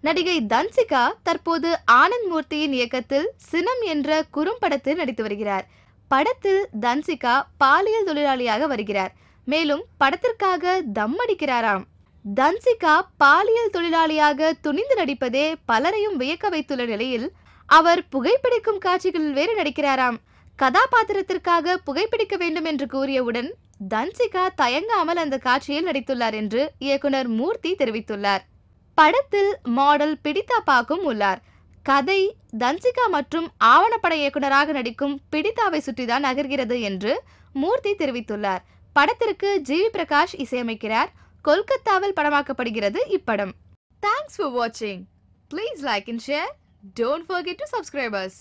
நடிகை தன்சிகா தற்போது ஆனந்த் மூர்த்தியின் இயக்கத்தில் சினம் என்ற குறும்படத்தில் நடித்து வருகிறார். படத்தில் தன்சிகா பாலியல் தொழிலாளியாக வருகிறார். மேலும் படத்திற்காக தம் அடிக்கிறாராம். தன்சிகா பாலியல் தொழிலாளியாக துணிந்து நடிப்பதே பலரையும் வியக்க வைத்துள்ள நிலையில் அவர் புகைப்பிடிக்கும் காட்சிகளில் வேறு நடிக்கிறாராம். கதாபாத்திரத்திற்காக புகைப்பிடிக்க வேண்டும் என்று கூறியவுடன் தன்சிகா தயங்காமல் அந்த காட்சியில் நடித்துள்ளார் என்று இயக்குனர் மூர்த்தி தெரிவித்துள்ளார். படத்தில் மாடல் பிடித்தா பாக்கும் உள்ளார். கதை தன்சிகா மற்றும் ஆவணப்பட இயக்குனராக நடிக்கும் பிடித்தாவை சுற்றிதான் நகர்கிறது என்று மூர்த்தி தெரிவித்துள்ளார். படத்திற்கு ஜிவி பிரகாஷ் இசையமைக்கிறார். கொல்கத்தாவில் படமாக்கப்படுகிறது இப்படம். தேங்க்ஸ் ஃபார் வாட்சிங் please like and share don't forget to subscribers